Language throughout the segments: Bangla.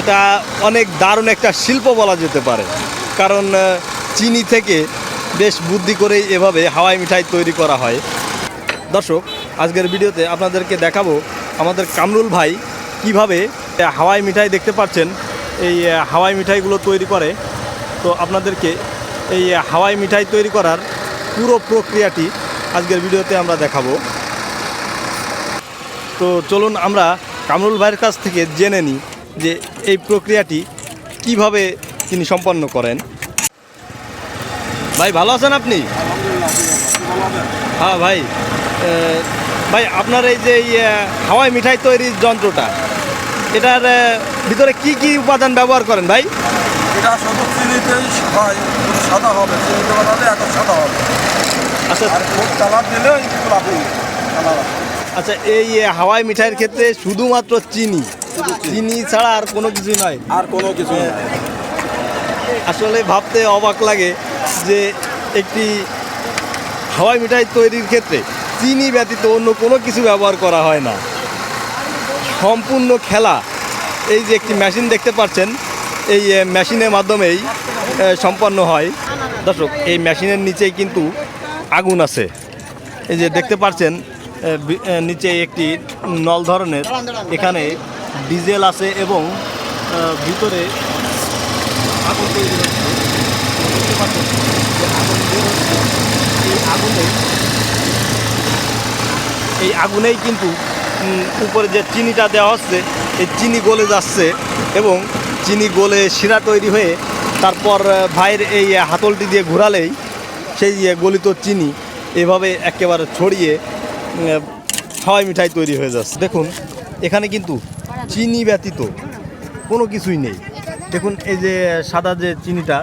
এটা অনেক দারুণ একটা শিল্প বলা যেতে পারে। কারণ চিনি থেকে বেশ বুদ্ধি করেই এভাবে হাওয়াই মিঠাই তৈরি করা হয়। দর্শক, আজকের ভিডিওতে আপনাদেরকে দেখাবো আমাদের কামরুল ভাই কীভাবে হাওয়াই মিঠাই দেখতে পাচ্ছেন। এই হাওয়াই মিঠাইগুলো তৈরি করে। তো আপনাদেরকে এই হাওয়াই মিঠাই তৈরি করার পুরো প্রক্রিয়াটি আজকের ভিডিওতে আমরা দেখাবো। তো চলুন আমরা কামরুল ভাইয়ের কাছ থেকে জেনে নিই। যে এই প্রক্রিয়াটি কীভাবে তিনি সম্পন্ন করেন? ভাই ভালো আছেন আপনি? হ্যাঁ ভাই। ভাই আপনার এই যে এই, হাওয়াই মিঠাই তৈরির যন্ত্রটা এটার ভিতরে কি কি উপাদান ব্যবহার করেন ভাই? এটা শুধু চিনিতেই হয় সাদা হবে চিনিতে বানালে এত সাদা হবে। আচ্ছা। কালার দিলে লাভি আচ্ছা এই হাওয়াই মিঠাইয়ের ক্ষেত্রে শুধুমাত্র চিনি? চিনি ছাড়া আর কোনো কিছু নয়। আর কোনো কিছু আসলে ভাবতে অবাক লাগে যে একটি হাওয়াই মিঠাই তৈরির ক্ষেত্রে চিনি ব্যতীত অন্য কোনো কিছু ব্যবহার করা হয় না। সম্পূর্ণ খেলা এই যে একটি মেশিন দেখতে পাচ্ছেন এই মেশিনের মাধ্যমেই সম্পন্ন হয়। দর্শক এই মেশিনের নিচেই কিন্তু আগুন আছে। এই যে দেখতে পাচ্ছেন নিচে একটি নল ধরনের এখানে ডিজেল আছে এবং ভিতরে আগুন এই আগুনে, এই আগুনেই কিন্তু উপরে যে চিনিটা দেওয়া হচ্ছে, এই চিনি গলে যাচ্ছে এবং চিনি গলে শিরা তৈরি হয়ে তারপর ভাইয়ের এই হাতলটি দিয়ে ঘোরালেই সেই গলিত চিনি এভাবে একেবারে ছড়িয়ে হাওয়াই মিঠাই তৈরি হয়ে যাচ্ছে। দেখুন, এখানে কিন্তু চিনি ব্যতীত কোনো কিছুই নেই। দেখুন, এই যে সাদা যে চিনিটা,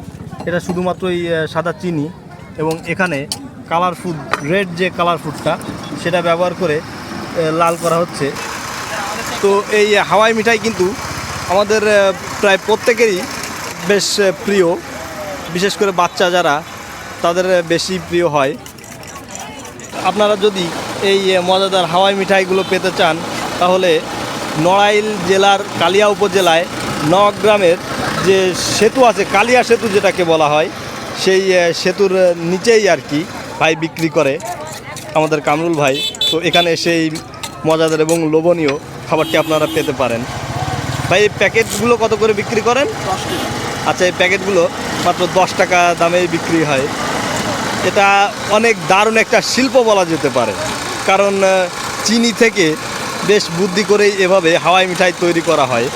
এটা শুধুমাত্র এই সাদা চিনি এবং এখানে কালার ফুড রেড যে কালার ফুডটা সেটা ব্যবহার করে লাল করা হচ্ছে। তো এই হাওয়াই মিঠাই কিন্তু আমাদের প্রায় প্রত্যেকেরই বেশ প্রিয়। বিশেষ করে বাচ্চা যারা, তাদের বেশি প্রিয় হয়। আপনারা যদি এই মজাদার হাওয়াই মিঠাইগুলো পেতে চান, তাহলে নড়াইল জেলার কালিয়া উপজেলায় নগ্রামের যে সেতু আছে কালিয়া সেতু যেটাকে বলা হয় সেই সেতুর নিচেই আর কি ভাই বিক্রি করে আমাদের কামরুল ভাই। তো এখানে সেই মজাদার এবং লোভনীয় খাবারটি আপনারা পেতে পারেন। ভাই এই প্যাকেটগুলো কত করে বিক্রি করেন? আচ্ছা এই প্যাকেটগুলো মাত্র দশ টাকা দামেই বিক্রি হয়। এটা অনেক দারুণ একটা শিল্প বলা যেতে পারে। কারণ চিনি থেকে বেশ বুদ্ধি করেই এভাবে হাওয়াই মিঠাই তৈরি করা হয়।